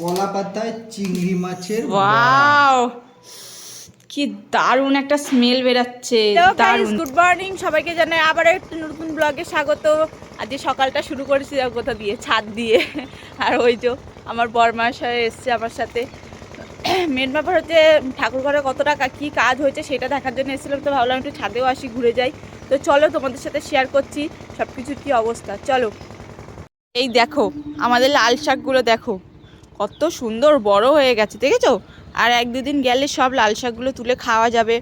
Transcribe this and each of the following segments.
কলা পাতায় চিংড়ি মাছের ওয়াও! কি দারুণ একটা স্মেল বেরাচ্ছে দারুণ। গুড মর্নিং সবাইকে জানাই আবার একটা নতুন ব্লগে স্বাগত। আজকে সকালটা শুরু করেছি কোথা দিয়ে ছাদ দিয়ে। আর ওই যে আমার বরমাশায় এসছে আমার সাথে। মেন ব্যাপার হচ্ছে ঠাকুর ঘরে কত টাকা কী কাজ হয়েছে সেটা দেখার জন্য এসেছিলাম তো ভাবলাম একটু ছাদেও আসি ঘুরে যাই। তো চলো তোমাদের সাথে শেয়ার করছি সব কিছুর কী অবস্থা। চলো। এই দেখো আমাদের লাল শাকগুলো দেখো। কত সুন্দর বড় হয়ে গেছে, দেখেছ? আর এক দুদিন গেলে সব লাল শাকগুলো তুলে খাওয়া যাবে।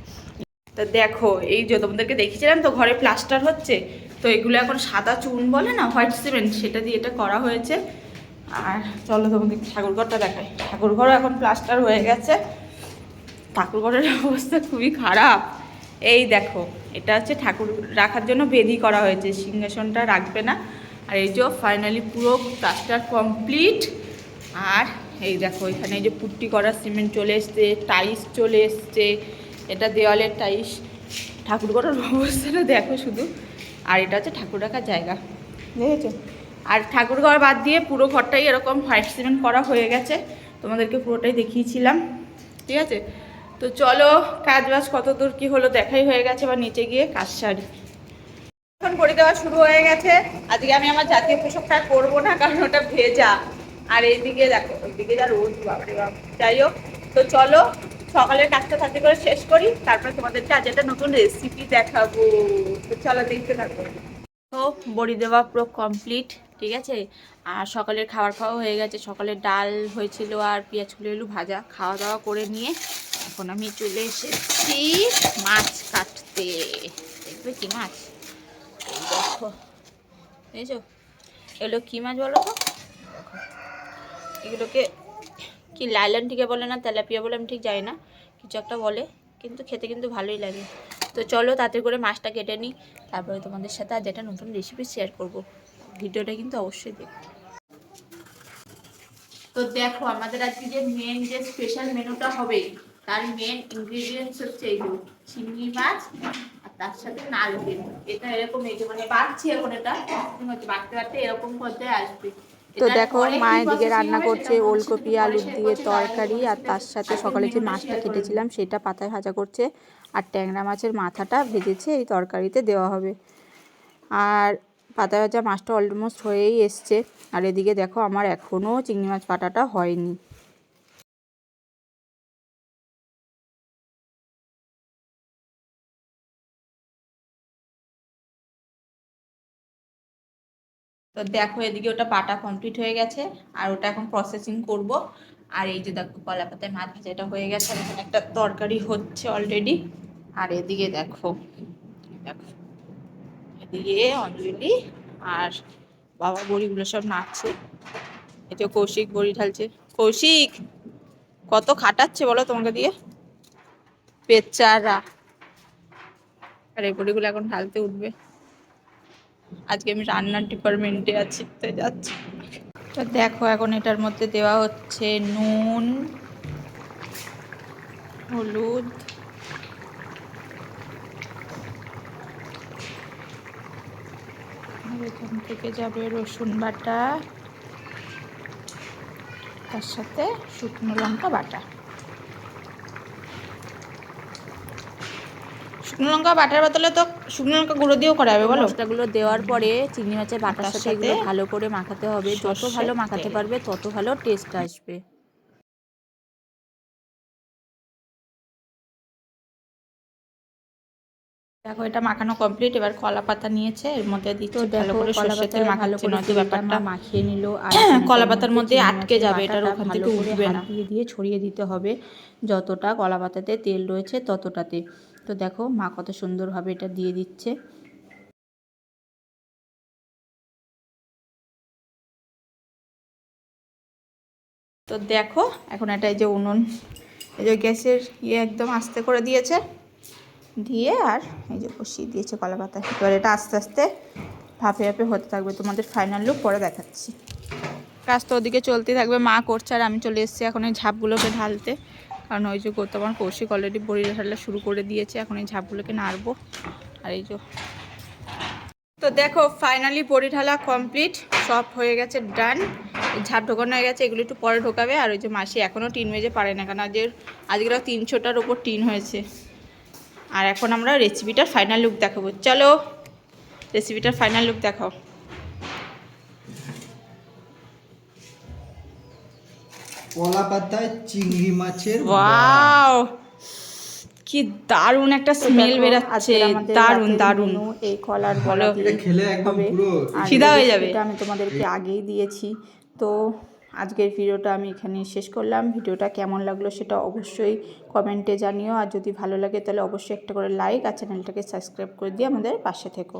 তো দেখো, এই যে তোমাদেরকে দেখিয়েছিলাম তো, ঘরে প্লাস্টার হচ্ছে, তো এগুলো এখন সাদা চুন বলে না, হোয়াইট সিমেন্ট, সেটা দিয়ে এটা করা হয়েছে। আর চলো তোমাদের ঠাকুরঘরটা দেখাই। ঠাকুরঘরও এখন প্লাস্টার হয়ে গেছে। ঠাকুরঘরের অবস্থা খুবই খারাপ। এই দেখো, এটা হচ্ছে ঠাকুর রাখার জন্য বেদি করা হয়েছে, সিংহাসনটা রাখবে না। আর এই যে ফাইনালি পুরো প্লাস্টার কমপ্লিট আর এই দেখো এখানে এই যে পুট্টি করা সিমেন্ট চলে এসছে টাইস চলে এসছে এটা দেওয়ালের টাইলস। ঠাকুরঘরের অবস্থাটা দেখো শুধু। আর এটা হচ্ছে ঠাকুর রাখার জায়গা। দেখেছ? আর ঠাকুরঘর বাদ দিয়ে পুরো ঘরটাই এরকম হোয়াইট সিমেন্ট করা হয়ে গেছে। তোমাদেরকে পুরোটাই দেখিয়েছিলাম। ঠিক আছে? তো চলো কাজ বাজ কত দূর কী হলো দেখাই হয়ে গেছে বা নিচে গিয়ে কাজ সারি। এখন করে দেওয়া শুরু হয়ে গেছে। আজকে আমি আমার জাতীয় পোশাকটা করব না কারণ ওটা ভেজা। আর এইদিকে দেখো ওইদিকে যা রোদ বাপ। যাই হোক, তো চলো সকালের কাজটা তাড়াতাড়ি করে শেষ করি, তারপরে তোমাদেরকে আজ একটা নতুন রেসিপি দেখাবো। তো চলো দেখতে থাকো। তো বড়ি দেওয়া পুরো কমপ্লিট ঠিক আছে? আর সকালের খাবার খাওয়া হয়ে গেছে। সকালের ডাল হয়েছিল আর পেঁয়াজ কুলে এলু ভাজা। খাওয়া দাওয়া করে নিয়ে এখন আমি চলে এসেছি মাছ কাটতে। দেখবে কি মাছ? দেখো বুঝেছ এগুলো কী মাছ বলো তো। এগুলোকে কি লাইলান টিকে বলে না, তেলাপিয়া বলে আমি ঠিক জানি না, কিছু একটা বলে, কিন্তু খেতে কিন্তু ভালোই লাগে। তো চলো তাতে করে মাছটা কেটে নিই, তারপরে তোমাদের সাথে আজ একটা নতুন রেসিপি শেয়ার করব। ভিডিওটা কিন্তু অবশ্যই দেখ। তো দেখো, আমাদের আজকে যে মেন যে স্পেশাল মেনুটা হবে, তার মেন ইনগ্রেডিয়েন্টস হচ্ছে এই যে চিংড়ি মাছ আর তার সাথে নারকেল। এটা এরকম এই যে মানে বাড়ছি এখন এটা বাড়তে বাড়তে এরকম পর্যায়ে আসবে। তো দেখো মা এদিকে রান্না করছে ওলকপি আলু দিয়ে তরকারি আর তার সাথে সকালে যে মাছটা কেটেছিলাম সেটা পাতায় ভাজা করছে আর ট্যাংরা মাছের মাথাটা ভেজেছে এই তরকারিতে দেওয়া হবে। আর পাতায় ভাজা মাছটা অলমোস্ট হয়েই এসছে। আর এদিকে দেখো আমার এখনও চিংড়ি মাছ পাটাটা হয়নি। তো দেখো এদিকে ওটা পাটা কমপ্লিট হয়ে গেছে, আর ওটা এখন প্রসেসিং করব। আর এই যে দেখো কলা পাতায় মাছ ভাজাটা হয়ে গেছে এখানে একটা তরকারি হচ্ছে অলরেডি আর এদিকে দেখো দেখো, এদিকে অঞ্জলি আর বাবা বড়িগুলো সব নাচছে যে কৌশিক বড়ি ঢালছে। কৌশিক, কত খাটাচ্ছে বলো তোমাকে দিয়ে? পেচারা আর এই বড়িগুলো এখন ঢালতে উঠবে। আজকে আমি রান্নার ডিপার্টমেন্টে আছি, তো যাচ্ছি। তো দেখো এখন এটার মধ্যে দেওয়া হচ্ছে নুন, হলুদ এখান থেকে যাবে রসুন বাটা, তার সাথে শুকনো লঙ্কা বাটা। শুকনো লঙ্কা বাটার বদলে তো শুকনো লঙ্কা গুঁড়ো দিয়েও করা যাবে বলো? মশলাগুলো দেওয়ার পরে চিংড়ি মাছের বাটার সাথে এগুলো ভালো করে মাখাতে হবে। যত ভালো মাখাতে পারবে তত ভালো টেস্ট আসবে। দেখো এটা মাখানো কমপ্লিট এবার কলা পাতা নিয়েছে এর মধ্যে দিচ্ছে ভালো করে সর্ষের তেল নয়তো তেলটা ব্যাপারটা মাখিয়ে নিল আর কলা পাতার মধ্যে আটকে যাবে, এটার বাটাটা ওখান থেকে উঠবে না। দিয়ে দিয়ে ছড়িয়ে দিতে হবে। যতটা কলা পাতাতে তেল রয়েছে ততটাতে। তো দেখো মা কত সুন্দরভাবে এটা দিয়ে দিচ্ছে। তো দেখো এখন এটা এই যে উনুন, এই যে গ্যাসের ইয়ে একদম আস্তে করে দিয়েছে। দিয়ে আর এই যে বসিয়ে দিয়েছে কলা পাতা। এবার এটা আস্তে আস্তে ভাপে ভাপে হতে থাকবে। তোমাদের ফাইনাল লুক পরে দেখাচ্ছি। কাজ তো ওদিকে চলতে থাকবে। মা করছে আর আমি চলে এসেছি এখন এই ঝাপগুলোকে ঢালতে। কারণ ওই যে তোমার কৌশিক অলরেডি বড়ি ঢালা শুরু করে দিয়েছে, এখন এই ঝাপগুলোকে নাড়বো। আর এই যে তো দেখো ফাইনালি বড়ি ঢালা কমপ্লিট সব হয়ে গেছে ডান ঝাপ ঢোকানো হয়ে গেছে, এগুলো একটু পরে ঢোকাবে। আর ওই যে মাসি এখনও টিন মেজে পারে না, কারণ আজকে আজকের তিনশোটার ওপর টিন হয়েছে। আর এখন আমরা রেসিপিটার ফাইনাল লুক দেখাবো। চলো রেসিপিটার ফাইনাল লুক দেখাও। কলা পাতায় চিংড়ি মাছের ওয়াও কি দারুণ একটা স্মেল বেরাচ্ছে। আমাদের দারুণ এই কলার বলো। খেলে একদম হবে। পুরো এই হয়ে যাবে। রেসিপিটা আমি তোমাদেরকে আগেই দিয়েছি। তো আজকের ভিডিওটা আমি এখানে শেষ করলাম। ভিডিওটা কেমন লাগল সেটা অবশ্যই কমেন্টে জানিও। আর যদি ভালো লাগে তাহলে অবশ্যই একটা করে লাইক আর চ্যানেলটাকে সাবস্ক্রাইব করে দিয়ে আমাদের পাশে থেকো।